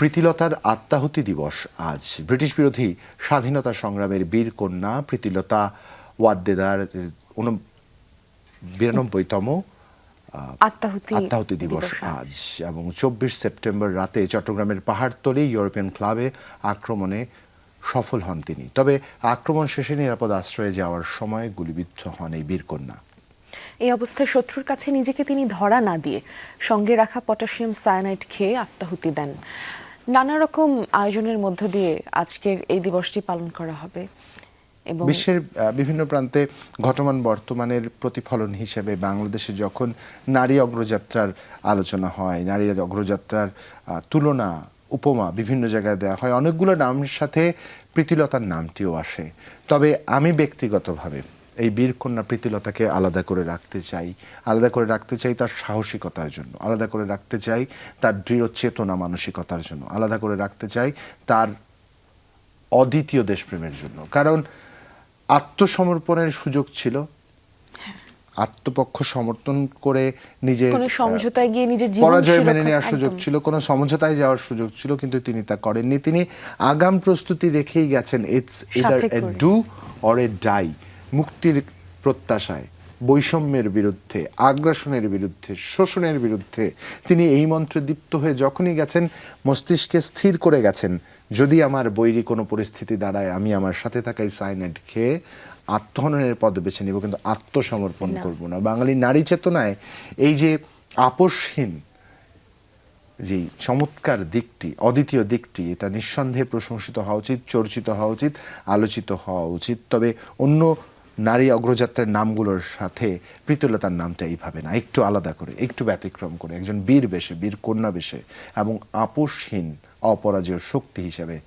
প্রীতিলতার আত্মাহুতি দিবস আজ। ব্রিটিশ বিরোধী স্বাধীনতা সংগ্রামের বীর কন্যা প্রীতিলতা ওয়াদ্দেদার বিরানব্বইতম আত্মাহুতি আত্মাহুতি দিবস আজ। এবং চব্বিশ সেপ্টেম্বর রাতে চট্টগ্রামের পাহাড়তলি ইউরোপিয়ান ক্লাবে আক্রমণে সফল হন তিনি। তবে আক্রমণ শেষে নিরাপদ আশ্রয়ে যাওয়ার সময় গুলিবিদ্ধ হন এই বীরকন্যা এই অবস্থায় শত্রুর কাছে নিজেকে তিনি ধরা না দিয়ে সঙ্গে রাখা পটাশিয়াম সায়ানাইড খেয়ে আত্মাহুতি দেন। নানা রকম আয়োজনের মধ্য দিয়ে আজকের এই দিবসটি পালন করা হবে এবং বিশ্বের বিভিন্ন প্রান্তে ঘটমান বর্তমানের প্রতিফলন হিসেবে বাংলাদেশে যখন নারী অগ্রযাত্রার আলোচনা হয় নারীর অগ্রযাত্রার তুলনা, উপমা বিভিন্ন জায়গায় দেওয়া হয়, অনেকগুলো নামের সাথে প্রীতিলতার নামটিও আসে। তবে আমি ব্যক্তিগতভাবে এই বীরকন্যা প্রীতিলতাকে আলাদা করে রাখতে চাই আলাদা করে রাখতে চাই তার সাহসিকতার জন্য আলাদা করে রাখতে চাই তার দৃঢ় চেতনা মানসিকতার জন্য আলাদা করে রাখতে চাই তার অদ্বিতীয় দেশপ্রেমের জন্য। কারণ আত্মসমর্পণের সুযোগ ছিল। আত্মপক্ষ সমর্থন করে নিজের সমঝোতায় গিয়ে নিজের পরাজয় মেনে নেওয়ার সুযোগ ছিল কোনো সমঝোতায় যাওয়ার সুযোগ ছিল কিন্তু তিনি তা করেননি। তিনি আগাম প্রস্তুতি রেখেই গেছেন it's either a do or a die মুক্তির প্রত্যাশায় বৈষম্যের বিরুদ্ধে আগ্রাসনের বিরুদ্ধে শোষণের বিরুদ্ধে তিনি এই মন্ত্রে দীপ্ত হয়ে যখনই গেছেন মস্তিষ্কে স্থির করে গেছেন যদি আমার বৈরী কোনো পরিস্থিতি দাঁড়ায় আমি আমার সাথে থাকা এই সাইনাইড খেয়ে আত্মহননের পদ বেছে নিব কিন্তু আত্মসমর্পণ। করব না বাঙালি নারী চেতনায় এই যে আপোষহীন যে চমৎকার দিকটি অদ্বিতীয় দিকটি এটা নিঃসন্দেহে প্রশংসিত হওয়া উচিত চর্চিত হওয়া উচিত আলোচিত হওয়া উচিত তবে অন্য নারী অগ্রযাত্রার নামগুলোর সাথে প্রীতলতার নামটা এইভাবে না, একটু আলাদা করে, একটু ব্যতিক্রম করে, একজন বীর বেশে, বীর কন্যা বেশে এবং আপোষহীন, অপরাজয় শক্তি হিসেবে